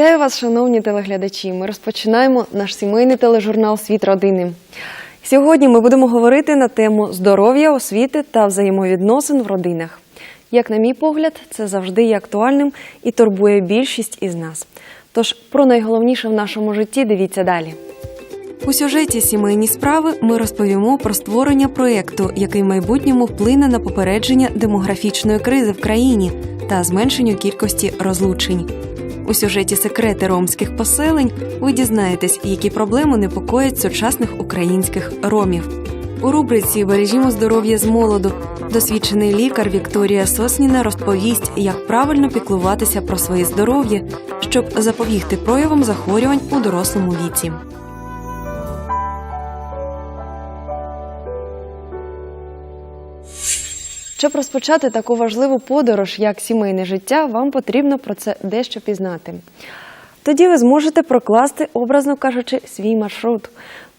Вітаю вас, шановні телеглядачі. Ми розпочинаємо наш сімейний тележурнал Світ родини. Сьогодні ми будемо говорити на тему здоров'я, освіти та взаємовідносин в родинах. Як, на мій погляд, це завжди є актуальним і турбує більшість із нас. Тож про найголовніше в нашому житті дивіться далі. У сюжеті Сімейні справи ми розповімо про створення проєкту, який в майбутньому вплине на попередження демографічної кризи в країні та зменшенню кількості розлучень. У сюжеті Секрети ромських поселень ви дізнаєтесь, які проблеми непокоять сучасних українських ромів. У рубриці Бережімо здоров'я з молоду досвідчений лікар Вікторія Сосніна розповість, як правильно піклуватися про своє здоров'я, щоб запобігти проявам захворювань у дорослому віці. Щоб розпочати таку важливу подорож, як сімейне життя, вам потрібно про це дещо пізнати. Тоді ви зможете прокласти, образно кажучи, свій маршрут.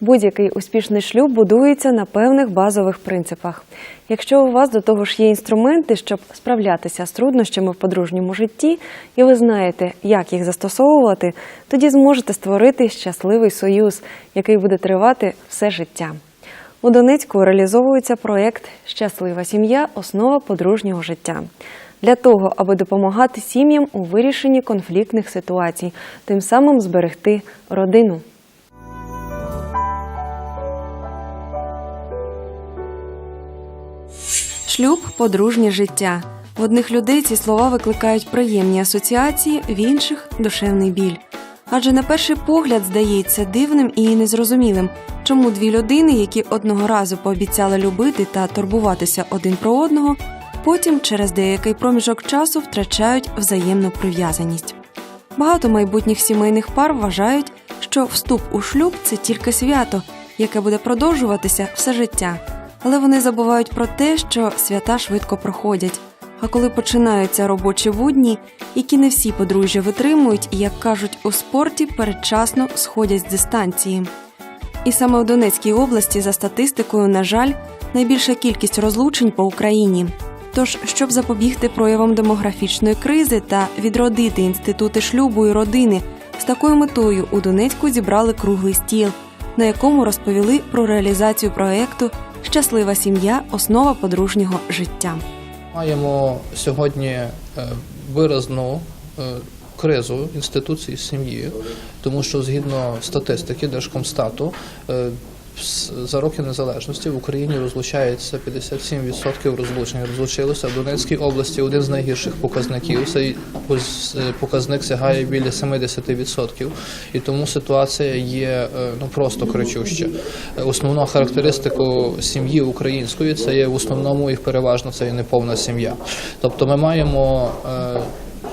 Будь-який успішний шлюб будується на певних базових принципах. Якщо у вас до того ж є інструменти, щоб справлятися з труднощами в подружньому житті, і ви знаєте, як їх застосовувати, тоді зможете створити щасливий союз, який буде тривати все життя. У Донецьку реалізовується проєкт Щаслива сім'я основа подружнього життя для того, аби допомагати сім'ям у вирішенні конфліктних ситуацій, тим самим зберегти родину. Шлюб подружнє життя. В одних людей ці слова викликають приємні асоціації, в інших душевний біль. Адже на перший погляд здається дивним і незрозумілим, чому дві людини, які одного разу пообіцяли любити та турбуватися один про одного, потім через деякий проміжок часу втрачають взаємну прив'язаність. Багато майбутніх сімейних пар вважають, що вступ у шлюб це тільки свято, яке буде продовжуватися все життя. Але вони забувають про те, що свята швидко проходять. А коли починаються робочі будні, які не всі подружжя витримують, і, як кажуть у спорті, передчасно сходять з дистанції. І саме у Донецькій області, за статистикою, на жаль, найбільша кількість розлучень по Україні. Тож, щоб запобігти проявам демографічної кризи та відродити інститути шлюбу і родини, з такою метою у Донецьку зібрали круглий стіл, на якому розповіли про реалізацію проекту Щаслива сім'я основа подружнього життя. Маємо сьогодні е, виразну е, кризу інституції сім'ї, тому що згідно статистики Держкомстату е, за роки незалежності в Україні розлучається 57% розлучень. Розлучилося в Донецькій області один з найгірших показників. Цей е, показник сягає біля 70%. І тому ситуація є е, ну просто кричуща. Е, Основну характеристику сім'ї української це є в основному їх переважно це є неповна сім'я. Тобто ми маємо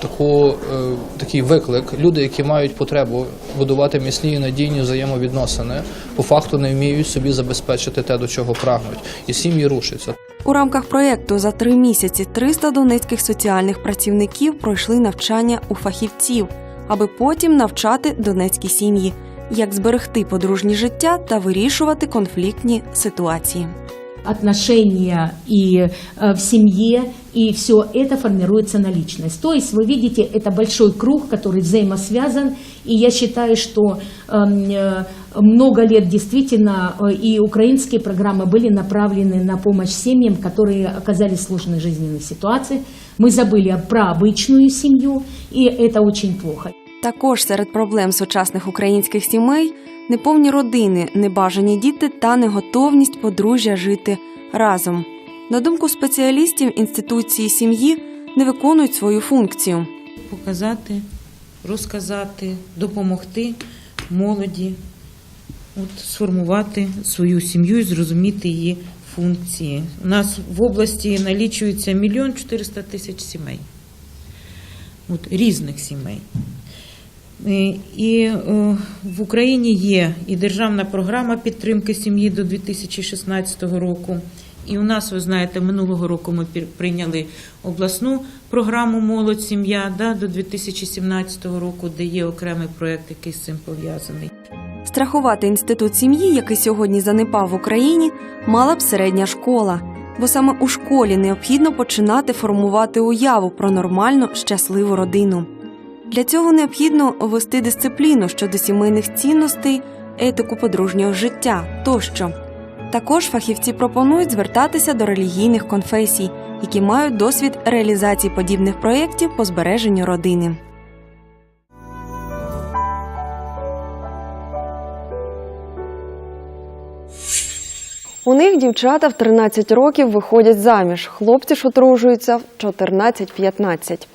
таку, е, такий виклик. Люди, які мають потребу будувати міцні і надійні взаємовідносини, по факту не вміють собі забезпечити те, до чого прагнуть, і сім'ї рушаться. У рамках проєкту за три місяці 300 донецьких соціальних працівників пройшли навчання у фахівців, аби потім навчати донецькі сім'ї, як зберегти подружнє життя та вирішувати конфліктні ситуації. Отношения и э, в семье, и все это формируется на личность. То есть вы видите, это большой круг, который взаимосвязан, и я считаю, что эм, э, много лет действительно э, и украинские программы были направлены на помощь семьям, которые оказались в сложной жизненной ситуации. Мы забыли про обычную семью, и это очень плохо. Також серед проблем сучасних українських сімей неповні родини, небажані діти та неготовність подружжя жити разом. На думку спеціалістів, інституції сім'ї не виконують свою функцію. показати, розказати, допомогти молоді, от, сформувати свою сім'ю і зрозуміти її функції. У нас в області налічується мільйон 400 тисяч сімей, от, різних сімей. Е, І е, в Україні є і державна програма підтримки сім'ї до 2016 року. І у нас, ви знаєте, минулого року ми прийняли обласну програму Молодь сім'я да, до 2017 року, де є окремий проєкт, який з цим пов'язаний. Страхувати інститут сім'ї, який сьогодні занепав в Україні, мала б середня школа. Бо саме у школі необхідно починати формувати уяву про нормальну щасливу родину. Для цього необхідно ввести дисципліну щодо сімейних цінностей, етику подружнього життя тощо. Також фахівці пропонують звертатися до релігійних конфесій, які мають досвід реалізації подібних проєктів по збереженню родини. У них дівчата в 13 років виходять заміж, хлопці ж одружуються в 14-15.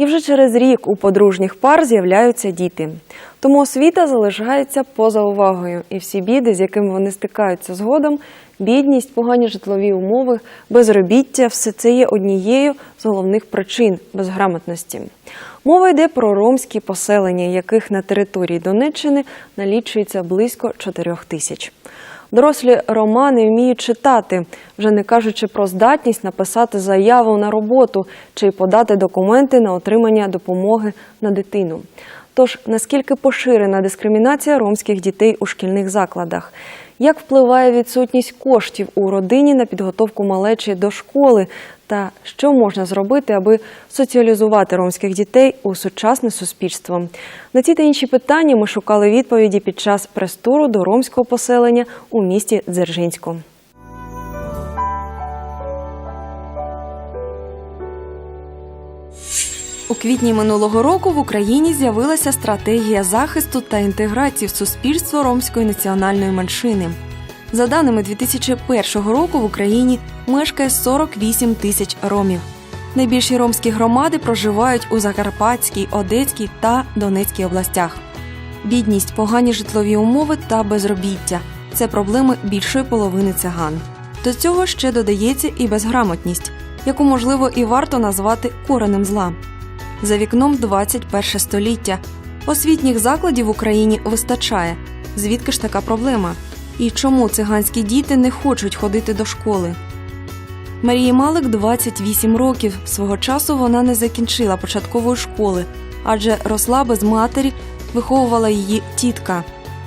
І вже через рік у подружніх пар з'являються діти. Тому освіта залишається поза увагою, і всі біди, з якими вони стикаються згодом, бідність, погані житлові умови, безробіття все це є однією з головних причин безграмотності. Мова йде про ромські поселення, яких на території Донеччини налічується близько 4 тисяч. Дорослі романи вміють читати, вже не кажучи про здатність написати заяву на роботу чи подати документи на отримання допомоги на дитину. Тож наскільки поширена дискримінація ромських дітей у шкільних закладах? Як впливає відсутність коштів у родині на підготовку малечі до школи? Та що можна зробити, аби соціалізувати ромських дітей у сучасне суспільство? На ці та інші питання ми шукали відповіді під час прес-туру до ромського поселення у місті Дзержинську. У квітні минулого року в Україні з'явилася стратегія захисту та інтеграції в суспільство ромської національної меншини. За даними 2001 року в Україні мешкає 48 тисяч ромів. Найбільші ромські громади проживають у Закарпатській, Одеській та Донецькій областях. Бідність, погані житлові умови та безробіття це проблеми більшої половини циган. До цього ще додається і безграмотність, яку можливо і варто назвати коренем зла. За вікном 21 століття. Освітніх закладів в Україні вистачає. Звідки ж така проблема? І чому циганські діти не хочуть ходити до школи? Марії Малик 28 років. Свого часу вона не закінчила початкової школи, адже росла без матері, виховувала її тітка.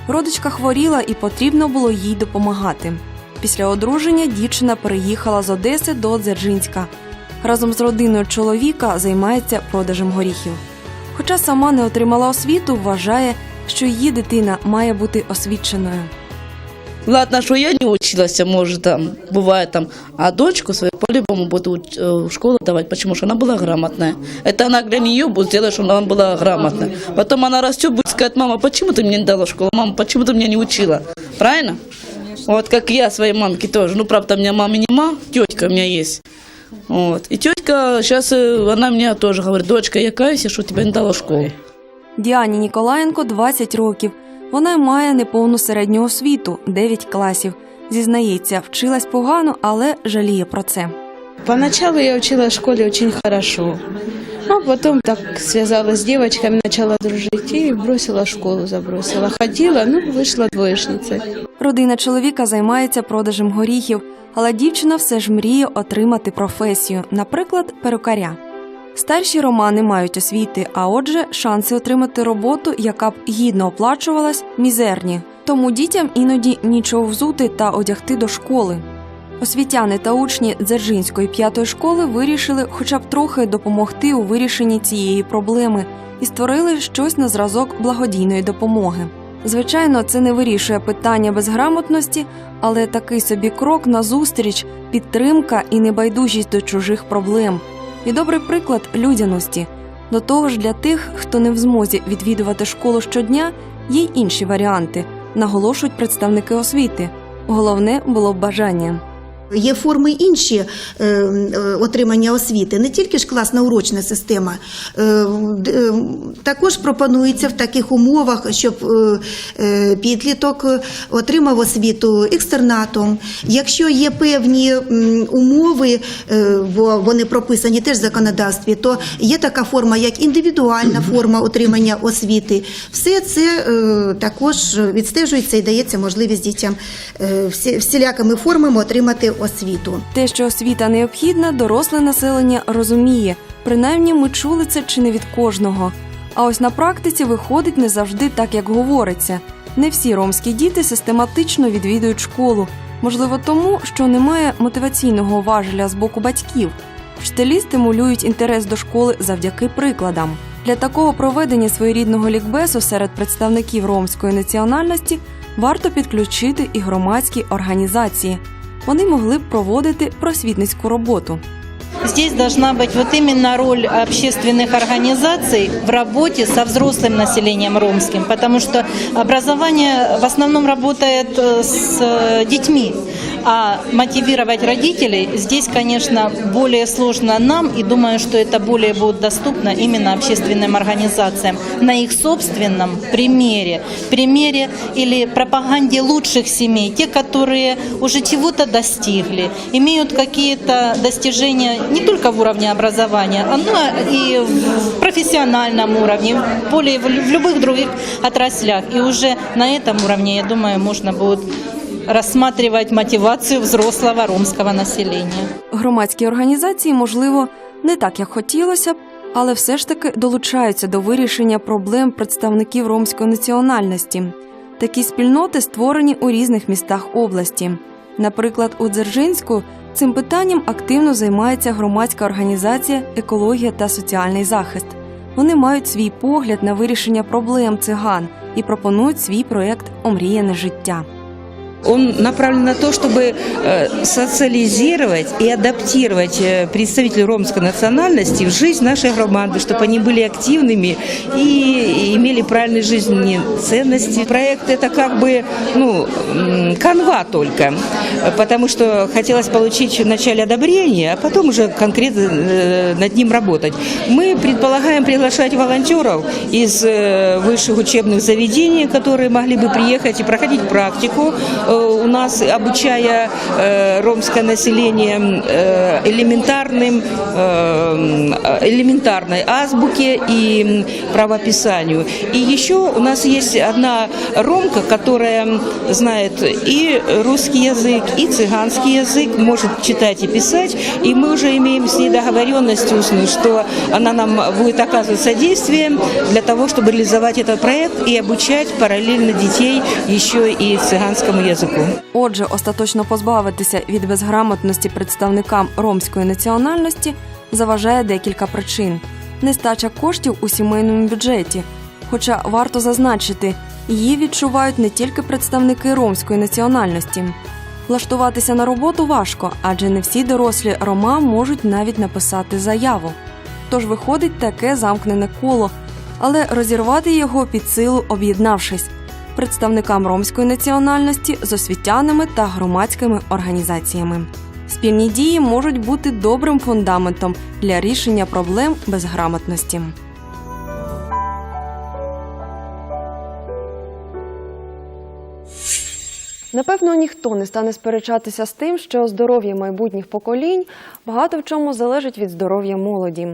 Родичка хворіла і потрібно було їй допомагати. Після одруження дівчина переїхала з Одеси до Дзержинська. Разом з родиною чоловіка займається продажем горіхів. Хоча сама не отримала освіту, вважає, що її дитина має бути освіченою. Ладно, что я не училась, может, там, бывает там, а дочку свою по-любому буду уч- э, в школу давать, почему что она была грамотная. Это она для нее будет сделать, чтобы она была грамотная. Потом она растет, будет сказать, мама, почему ты мне не дала в школу? Мама, почему ты меня не учила? Правильно? Вот как я своей мамке тоже. Ну, правда, у меня мама не мама, тетка у меня есть. Вот. И тетка сейчас, она мне тоже говорит, дочка, я каюсь, что тебя не дала в школу. Діані Ніколаєнко 20 років. Вона має неповну середню освіту 9 класів. Зізнається, вчилась погано, але жаліє про це. Поначалу я училась в школе очень хорошо, а потом так связалась с девочками, начала дружить и бросила школу, забросила. Ходила, ну, вышла двоечницей. Родина чоловіка займається продажем горіхів, але дівчина все ж мріє отримати професію, наприклад, перукаря. Старші романи мають освіти, а отже, шанси отримати роботу, яка б гідно оплачувалась, мізерні. Тому дітям іноді нічого взути та одягти до школи. Освітяни та учні Дзержинської п'ятої школи вирішили хоча б трохи допомогти у вирішенні цієї проблеми і створили щось на зразок благодійної допомоги. Звичайно, це не вирішує питання безграмотності, але такий собі крок назустріч, підтримка і небайдужість до чужих проблем. І добрий приклад людяності. До того ж, для тих, хто не в змозі відвідувати школу щодня, є й інші варіанти, наголошують представники освіти. Головне було б бажання. Є форми інші е, е, отримання освіти, не тільки ж класна урочна система. Е, також пропонується в таких умовах, щоб підліток отримав освіту екстернатом. Якщо є певні умови, бо вони прописані теж в законодавстві, то є така форма, як індивідуальна форма отримання освіти. Все це також відстежується і дається можливість дітям всілякими формами отримати освіту. Те, що освіта необхідна, доросле населення розуміє. Принаймні, ми чули це чи не від кожного. А ось на практиці виходить не завжди так, як говориться. Не всі ромські діти систематично відвідують школу. Можливо, тому, що немає мотиваційного важеля з боку батьків. Вчителі стимулюють інтерес до школи завдяки прикладам. Для такого проведення своєрідного лікбезу серед представників ромської національності варто підключити і громадські організації Вони могли б проводити просвітницьку роботу. Здесь должна быть вот именно роль общественных организаций в работе со взрослым населением ромским, потому что образование в основном работает э, с э, детьми, А мотивировать родителей здесь, конечно, более сложно нам, и думаю, что это более будет доступно именно общественным организациям на их собственном примере, примере или пропаганде лучших семей, те, которые уже чего-то достигли, имеют какие-то достижения не только в уровне образования, но и в профессиональном уровне, более в любых других отраслях. И уже на этом уровне, я думаю, можно будет рассматривать мотивацию взрослого ромского населения. Громадські організації, можливо, не так, як хотілося б, але все ж таки долучаються до вирішення проблем представників ромської національності. Такі спільноти створені у різних містах області. Наприклад, у Дзержинську цим питанням активно займається громадська організація Екологія та соціальний захист. Вони мають свій погляд на вирішення проблем циган і пропонують свій проєкт Омріяне життя. Он направлен на то, чтобы э, социализировать и адаптировать э, представителей ромской национальности в жизнь нашей громады, чтобы они были активными и имели правильные жизненные ценности. Проект это как бы ну, м, канва только, потому что хотелось получить вначале одобрение, а потом уже конкретно э, над ним работать. Мы предполагаем приглашать волонтеров из э, высших учебных заведений, которые могли бы приехать и проходить практику э, у нас, обучая э, ромское население э, элементарным, э, элементарной азбуке и правописанию. И еще у нас есть одна ромка, которая знает и русский язык, и цыганский язык, может читать и писать. И мы уже имеем с ней договоренность устную, что она нам будет оказывать содействие для того, чтобы реализовать этот проект и обучать параллельно детей еще и цыганскому языку. Отже, остаточно позбавитися від безграмотності представникам ромської національності заважає декілька причин: нестача коштів у сімейному бюджеті. Хоча варто зазначити, її відчувають не тільки представники ромської національності. Влаштуватися на роботу важко, адже не всі дорослі рома можуть навіть написати заяву. Тож виходить таке замкнене коло, але розірвати його під силу об'єднавшись представникам ромської національності з освітянами та громадськими організаціями. Спільні дії можуть бути добрим фундаментом для рішення проблем безграмотності. Напевно, ніхто не стане сперечатися з тим, що здоров'я майбутніх поколінь багато в чому залежить від здоров'я молоді.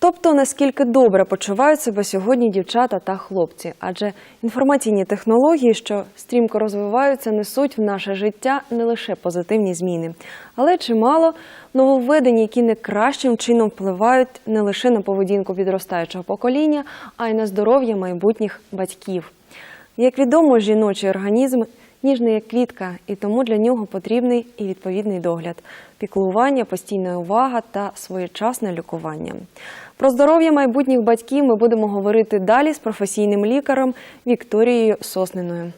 Тобто, наскільки добре почувають себе сьогодні дівчата та хлопці, адже інформаційні технології, що стрімко розвиваються, несуть в наше життя не лише позитивні зміни, але чимало нововведень, які не кращим чином впливають не лише на поведінку підростаючого покоління, а й на здоров'я майбутніх батьків. Як відомо, жіночий організм ніжний як квітка, і тому для нього потрібний і відповідний догляд, піклування, постійна увага та своєчасне лікування. Про здоров'я майбутніх батьків ми будемо говорити далі з професійним лікарем Вікторією Сосниною.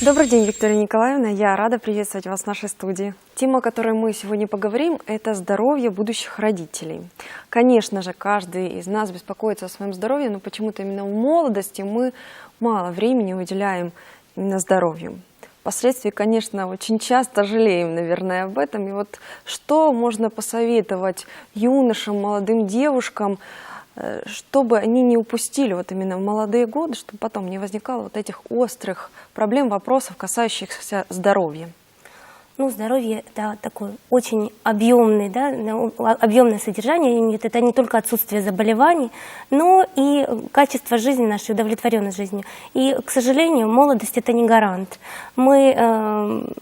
Добрый день, Виктория Николаевна. Я рада приветствовать вас в нашей студии. Тема, о которой мы сегодня поговорим, это здоровье будущих родителей. Конечно же, каждый из нас беспокоится о своем здоровье, но почему-то именно в молодости мы мало времени уделяем именно здоровью. Впоследствии, конечно, очень часто жалеем, наверное, об этом. И вот что можно посоветовать юношам, молодым девушкам, э, чтобы они не упустили вот именно в молодые годы, чтобы потом не возникало вот этих острых проблем, вопросов, касающихся здоровья? Ну, здоровье – это такой очень объемный, да, на- объемное содержание имеет. Это не только отсутствие заболеваний, но и качество жизни нашей, удовлетворенность жизнью. И, к сожалению, молодость – это не гарант. Мы э,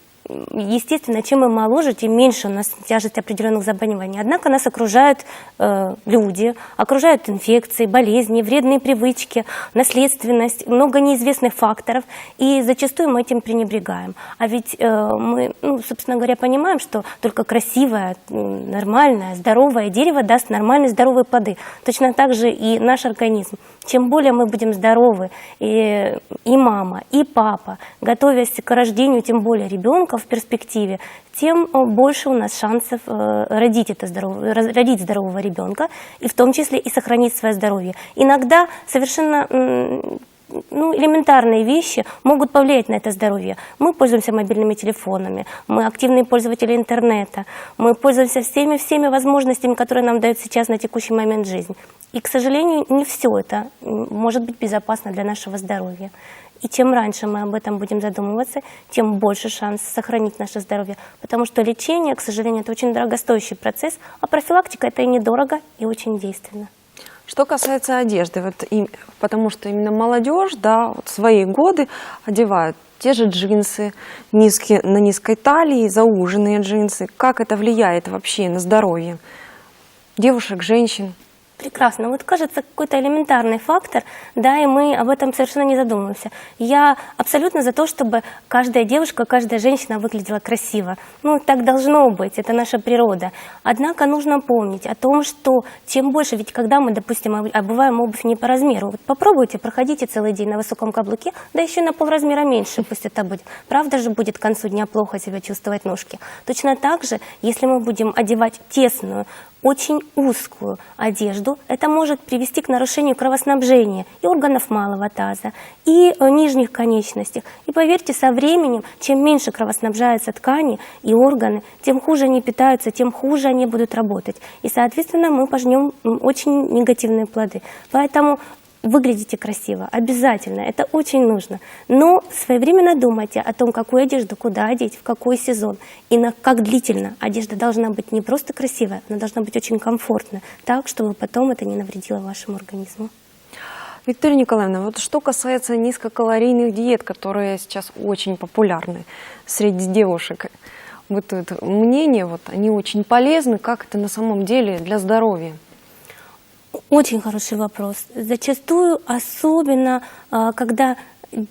естественно, чем мы моложе, тем меньше у нас тяжесть определенных заболеваний. Однако нас окружают э, люди, окружают инфекции, болезни, вредные привычки, наследственность, много неизвестных факторов, и зачастую мы этим пренебрегаем. А ведь э, мы, ну, собственно говоря, понимаем, что только красивое, нормальное, здоровое дерево даст нормальные здоровые плоды. Точно так же и наш организм. Чем более мы будем здоровы, и, и мама, и папа, готовясь к рождению, тем более ребенка в перспективе, тем э, больше у нас шансов э, родить, это здоров- раз- родить здорового ребенка, и в том числе и сохранить свое здоровье. Иногда совершенно м, ну, элементарные вещи могут повлиять на это здоровье. Мы пользуемся мобильными телефонами, мы активные пользователи интернета, мы пользуемся всеми-всеми возможностями, которые нам дают сейчас на текущий момент жизнь. И, к сожалению, не все это может быть безопасно для нашего здоровья. И чем раньше мы об этом будем задумываться, тем больше шанс сохранить наше здоровье. Потому что лечение, к сожалению, это очень дорогостоящий процесс, а профилактика это и недорого, и очень действенно. Что касается одежды, вот им- потому что именно молодежь, да, вот в свои годы одевают те же джинсы низкие, на низкой талии, зауженные джинсы. Как это влияет вообще на здоровье девушек, женщин? Прекрасно. Вот кажется какой-то элементарный фактор, да, и мы об этом совершенно не задумываемся. Я абсолютно за то, чтобы каждая девушка, каждая женщина выглядела красиво. Ну, так должно быть, это наша природа. Однако нужно помнить о том, что чем больше, ведь когда мы, допустим, об- обуваем обувь не по размеру, вот попробуйте, проходите целый день на высоком каблуке, да еще на полразмера меньше пусть это будет. Правда же будет к концу дня плохо себя чувствовать ножки. Точно так же, если мы будем одевать тесную, очень узкую одежду, это может привести к нарушению кровоснабжения и органов малого таза, и э, нижних конечностей. И поверьте, со временем, чем меньше кровоснабжаются ткани и органы, тем хуже они питаются, тем хуже они будут работать. И, соответственно, мы пожнем м, очень негативные плоды. Поэтому выглядите красиво, обязательно, это очень нужно. Но своевременно думайте о том, какую одежду куда одеть, в какой сезон и на как длительно. Одежда должна быть не просто красивая, она должна быть очень комфортная, так, чтобы потом это не навредило вашему организму. Виктория Николаевна, вот что касается низкокалорийных диет, которые сейчас очень популярны среди девушек, вот это мнение, вот они очень полезны, как это на самом деле для здоровья? Очень хороший вопрос. Зачастую, особенно а, когда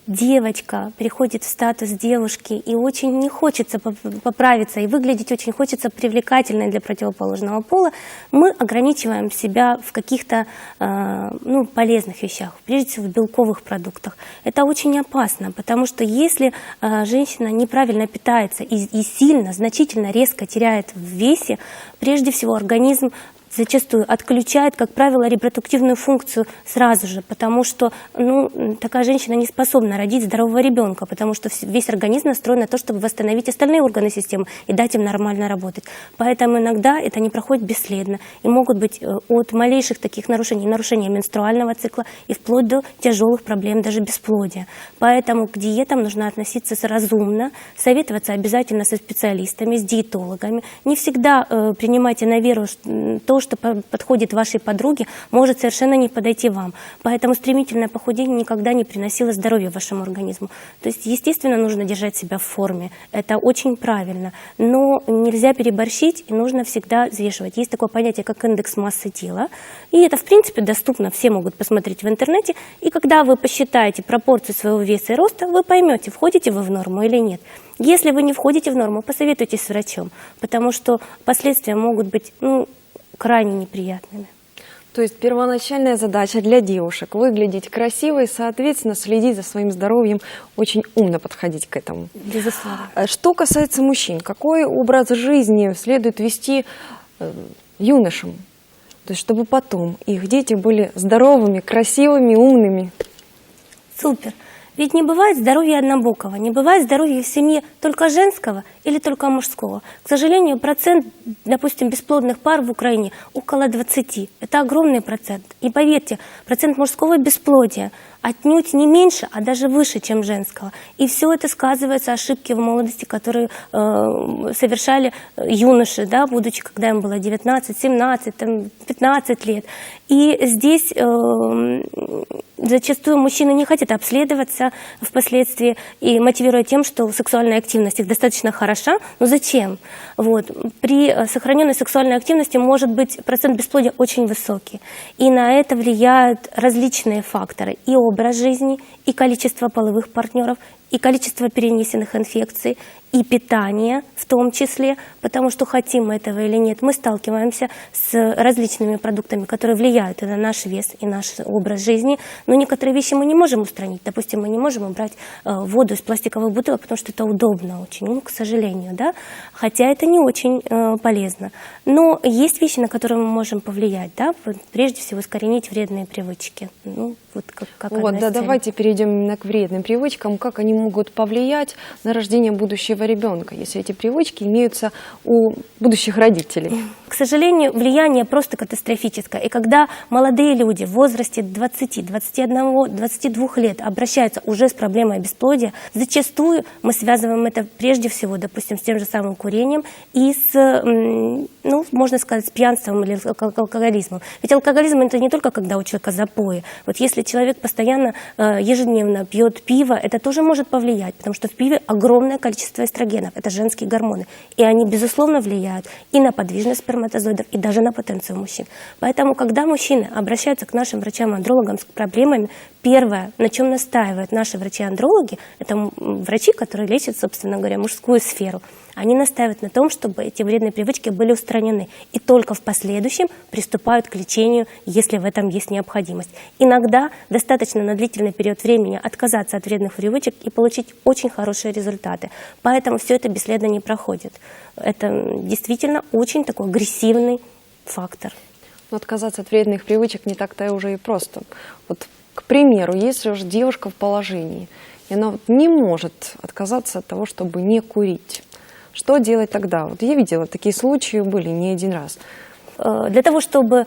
девочка переходит в статус девушки и очень не хочется поп- поправиться и выглядеть очень хочется привлекательной для противоположного пола, мы ограничиваем себя в каких-то а, ну, полезных вещах, прежде всего в белковых продуктах. Это очень опасно, потому что если а, женщина неправильно питается и сильно, значительно, резко теряет в весе, прежде всего организм зачастую отключает, как правило, репродуктивную функцию сразу же, потому что ну, такая женщина не способна родить здорового ребенка, потому что весь организм настроен на то, чтобы восстановить остальные органы системы и дать им нормально работать. Поэтому иногда это не проходит бесследно. И могут быть э, от малейших таких нарушений, нарушения менструального цикла и вплоть до тяжелых проблем, даже бесплодия. Поэтому к диетам нужно относиться разумно, советоваться обязательно со специалистами, с диетологами. Не всегда э, принимайте на веру то, что по- подходит вашей подруге, может совершенно не подойти вам. Поэтому стремительное похудение никогда не приносило здоровья вашему организму. То есть, естественно, нужно держать себя в форме. Это очень правильно. Но нельзя переборщить, и нужно всегда взвешивать. Есть такое понятие, как индекс массы тела. И это, в принципе, доступно. Все могут посмотреть в интернете. И когда вы посчитаете пропорцию своего веса и роста, вы поймете, входите вы в норму или нет. Если вы не входите в норму, посоветуйтесь с врачом, потому что последствия могут быть ну, крайне неприятными. То есть первоначальная задача для девушек выглядеть красиво и, соответственно, следить за своим здоровьем, очень умно подходить к этому. Безусловно. А Что касается мужчин, какой образ жизни следует вести э, юношам? То есть, чтобы потом их дети были здоровыми, красивыми, умными. Супер. Ведь не бывает здоровья однобокого, не бывает здоровья в семье только женского или только мужского. К сожалению, процент, допустим, бесплодных пар в Украине около 20. Это огромный процент. И поверьте, процент мужского бесплодия отнюдь не меньше, а даже выше, чем женского. И все это сказывается ошибки в молодости, которые э, совершали э, юноши, да, будучи, когда им было 19, 17, там, 15 лет. И здесь э, Зачастую мужчины не хотят обследоваться впоследствии и мотивируя тем, что сексуальная активность их достаточно хороша. Но зачем? Вот. При э, сохраненной сексуальной активности может быть процент бесплодия очень высокий. И на это влияют различные факторы. И образ жизни, и количество половых партнеров, и количество перенесенных инфекций, и питание в том числе, потому что хотим мы этого или нет, мы сталкиваемся с различными продуктами, которые влияют и на наш вес, и наш образ жизни. Но некоторые вещи мы не можем устранить. Допустим, мы не можем убрать э, воду из пластиковых бутылок, потому что это удобно очень, ну, к сожалению, да. Хотя это не очень э, полезно. Но есть вещи, на которые мы можем повлиять, да. Прежде всего, искоренить вредные привычки. Ну, вот как, как Вот, да, давайте перейдем именно к вредным привычкам, как они могут повлиять на рождение будущего ребенка, если эти привычки имеются у будущих родителей. К сожалению, влияние просто катастрофическое. И когда молодые люди в возрасте 20, 21, 22 лет обращаются уже с проблемой бесплодия, зачастую мы связываем это прежде всего, допустим, с тем же самым курением и с, ну, можно сказать, с пьянством или алкоголизмом. Ведь алкоголизм это не только когда у человека запои. Вот если человек постоянно э, ежедневно пьет пиво, это тоже может повлиять, потому что в пиве огромное количество эстрогенов, это женские гормоны, и они, безусловно, влияют и на подвижность сперматозоидов, и даже на потенцию мужчин. Поэтому, когда мужчины обращаются к нашим врачам-андрологам с проблемами, первое, на чем настаивают наши врачи-андрологи, это врачи, которые лечат, собственно говоря, мужскую сферу, они настаивают на том, чтобы эти вредные привычки были устранены. И только в последующем приступают к лечению, если в этом есть необходимость. Иногда достаточно на длительный период времени отказаться от вредных привычек и получить очень хорошие результаты. Поэтому все это бесследно не проходит. Это действительно очень такой агрессивный фактор. Но отказаться от вредных привычек не так-то уже и просто. Вот, к примеру, если уже девушка в положении, и она вот не может отказаться от того, чтобы не курить, что делать тогда? Вот я видела, такие случаи были не один раз. Э, для того, чтобы э,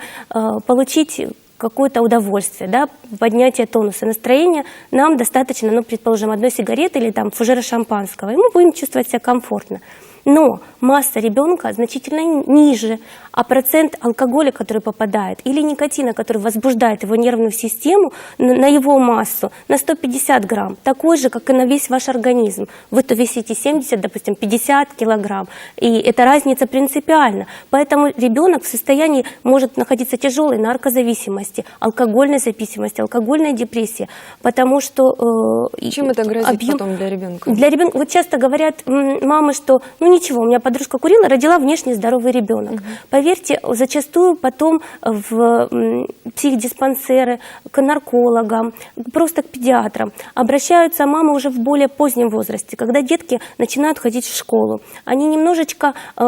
получить какое-то удовольствие, да, поднятие тонуса настроения, нам достаточно, ну, предположим, одной сигареты или там фужера шампанского, и мы будем чувствовать себя комфортно. Но масса ребенка значительно ниже, а процент алкоголя, который попадает, или никотина, который возбуждает его нервную систему, на, его массу на 150 грамм, такой же, как и на весь ваш организм. Вы-то весите 70, допустим, 50 килограмм, и эта разница принципиальна. Поэтому ребенок в состоянии может находиться тяжелой наркозависимости, алкогольной зависимости, алкогольной депрессии, потому что... э, Чем это грозит объем- потом для ребенка? для ребенка, вот часто говорят мамы, что ну ничего, у меня подружка курила, родила внешне здоровый ребенок. Поверьте, зачастую потом в психдиспансеры, к наркологам, просто к педиатрам обращаются мамы уже в более позднем возрасте, когда детки начинают ходить в школу. Они немножечко э,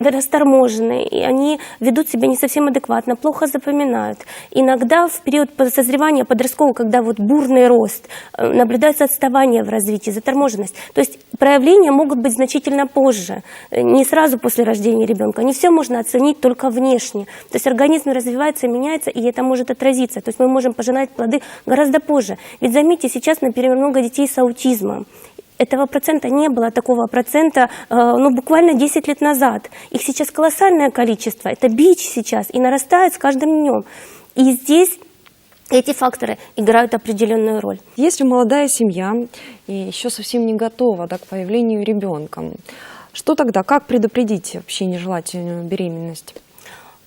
расторможены, и они ведут себя не совсем адекватно, плохо запоминают. Иногда в период созревания подросткового, когда вот бурный рост, э, наблюдается отставание в развитии, заторможенность. То есть проявления могут быть значительно позже, э, не сразу после рождения ребенка. Не все можно оценить только внешне. То есть организм развивается, меняется, и это может отразиться. То есть мы можем пожинать плоды гораздо позже. Ведь заметьте, сейчас, например, много детей с аутизмом. Этого процента не было, такого процента, э, ну, буквально 10 лет назад. Их сейчас колоссальное количество, это бич сейчас, и нарастает с каждым днем. И здесь эти факторы играют определенную роль. Если молодая семья и еще совсем не готова да, к появлению ребенка, что тогда, как предупредить вообще нежелательную беременность?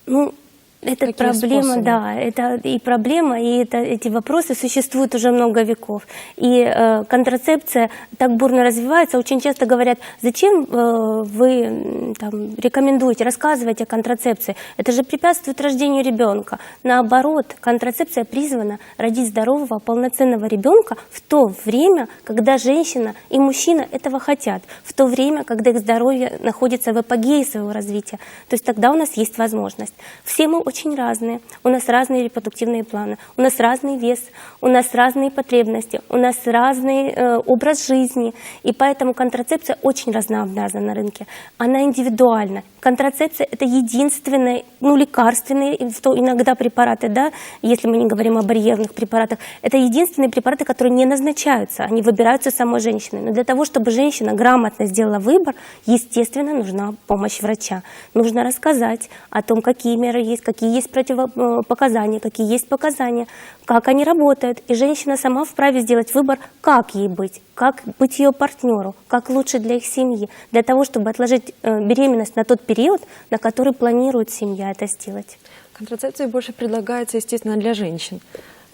Ну, это Какие проблема, способы? да, это и проблема, и это, эти вопросы существуют уже много веков. И э, контрацепция так бурно развивается, очень часто говорят, зачем э, вы там, рекомендуете, рассказываете о контрацепции? Это же препятствует рождению ребенка. Наоборот, контрацепция призвана родить здорового, полноценного ребенка в то время, когда женщина и мужчина этого хотят, в то время, когда их здоровье находится в апогее своего развития. То есть тогда у нас есть возможность. Все мы очень разные, у нас разные репродуктивные планы, у нас разный вес, у нас разные потребности, у нас разный э, образ жизни, и поэтому контрацепция очень разнообразна на рынке. Она индивидуальна. Контрацепция – это единственное, ну, лекарственные, и что иногда препараты, да, если мы не говорим о барьерных препаратах, это единственные препараты, которые не назначаются, они выбираются самой женщиной. Но для того, чтобы женщина грамотно сделала выбор, естественно, нужна помощь врача. Нужно рассказать о том, какие меры есть, какие какие есть противопоказания, какие есть показания, как они работают. И женщина сама вправе сделать выбор, как ей быть, как быть ее партнеру, как лучше для их семьи, для того, чтобы отложить э, беременность на тот период, на который планирует семья это сделать. Контрацепция больше предлагается, естественно, для женщин.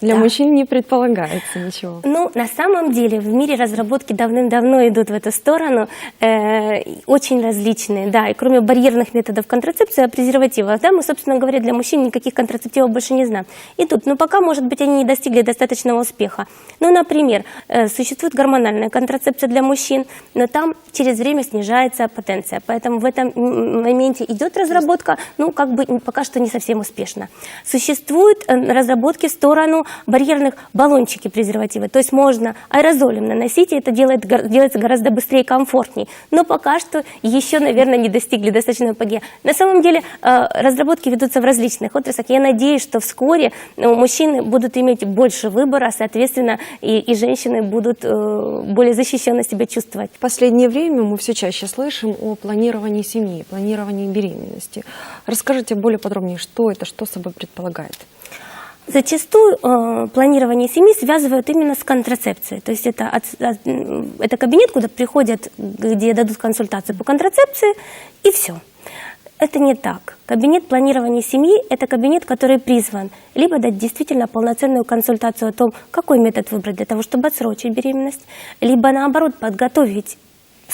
Для Да. мужчин не предполагается ничего. Ну, на самом деле, в мире разработки давным-давно идут в эту сторону, э, очень различные, да, и кроме барьерных методов контрацепции, а презервативов, да, мы, собственно говоря, для мужчин никаких контрацептивов больше не знаем. Идут, но пока, может быть, они не достигли достаточного успеха. Ну, например, э, существует гормональная контрацепция для мужчин, но там через время снижается потенция, поэтому в этом моменте идет разработка, ну, как бы пока что не совсем успешно. Существуют э, разработки в сторону барьерных баллончики презервативы, то есть можно аэрозолем наносить, и это делает, делается гораздо быстрее и комфортней, но пока что еще, наверное, не достигли достаточного апогея. На самом деле э, разработки ведутся в различных отраслях. Я надеюсь, что вскоре э, мужчины будут иметь больше выбора, соответственно, и, и женщины будут э, более защищенно себя чувствовать. В последнее время мы все чаще слышим о планировании семьи, планировании беременности. Расскажите более подробнее, что это, что собой предполагает? Зачастую э, планирование семьи связывают именно с контрацепцией. То есть это, от- от- м, это кабинет, куда приходят, где дадут консультацию по контрацепции, и все. Это не так. Кабинет планирования семьи – это кабинет, который призван либо дать действительно полноценную консультацию о том, какой метод выбрать для того, чтобы отсрочить беременность, либо наоборот подготовить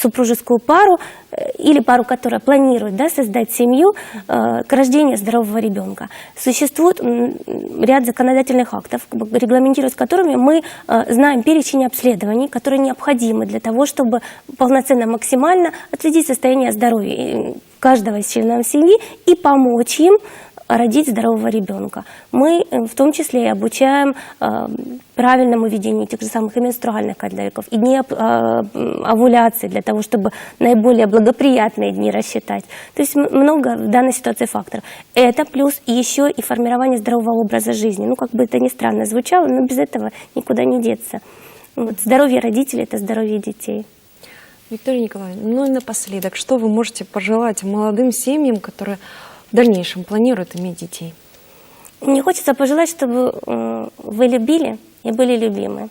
супружескую пару э, или пару, которая планирует да, создать семью э, к рождению здорового ребенка. Существует ряд законодательных актов, регламентируя с которыми мы э, знаем перечень обследований, которые необходимы для того, чтобы полноценно, максимально отследить состояние здоровья каждого из членов семьи и помочь им родить здорового ребенка. Мы э, в том числе и обучаем э, правильному ведению тех же самых и менструальных календариков, и оп- э, овуляции для того, чтобы наиболее благоприятные дни рассчитать. То есть много в данной ситуации факторов. Это плюс еще и формирование здорового образа жизни. Ну, как бы это ни странно звучало, но без этого никуда не деться. Вот, здоровье родителей – это здоровье детей. Виктория Николаевна, ну и напоследок, что вы можете пожелать молодым семьям, которые в дальнейшем планируют иметь детей? Мне хочется пожелать, чтобы вы любили и были любимы.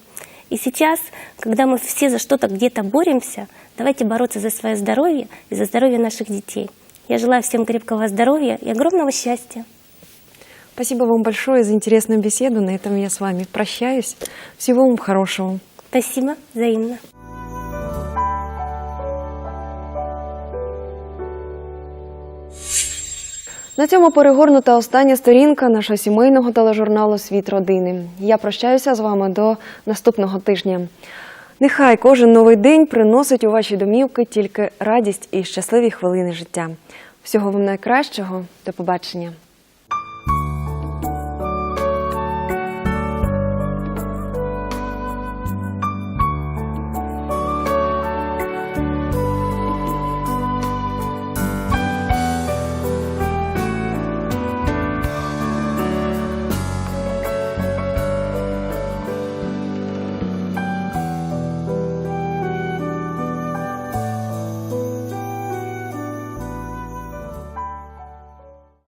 И сейчас, когда мы все за что-то где-то боремся, давайте бороться за свое здоровье и за здоровье наших детей. Я желаю всем крепкого здоровья и огромного счастья. Спасибо вам большое за интересную беседу. На этом я с вами прощаюсь. Всего вам хорошего. Спасибо, взаимно. На цьому перегорнута остання сторінка нашого сімейного тележурналу Світ родини. Я прощаюся з вами до наступного тижня. Нехай кожен новий день приносить у ваші домівки тільки радість і щасливі хвилини життя. Всього вам найкращого. До побачення.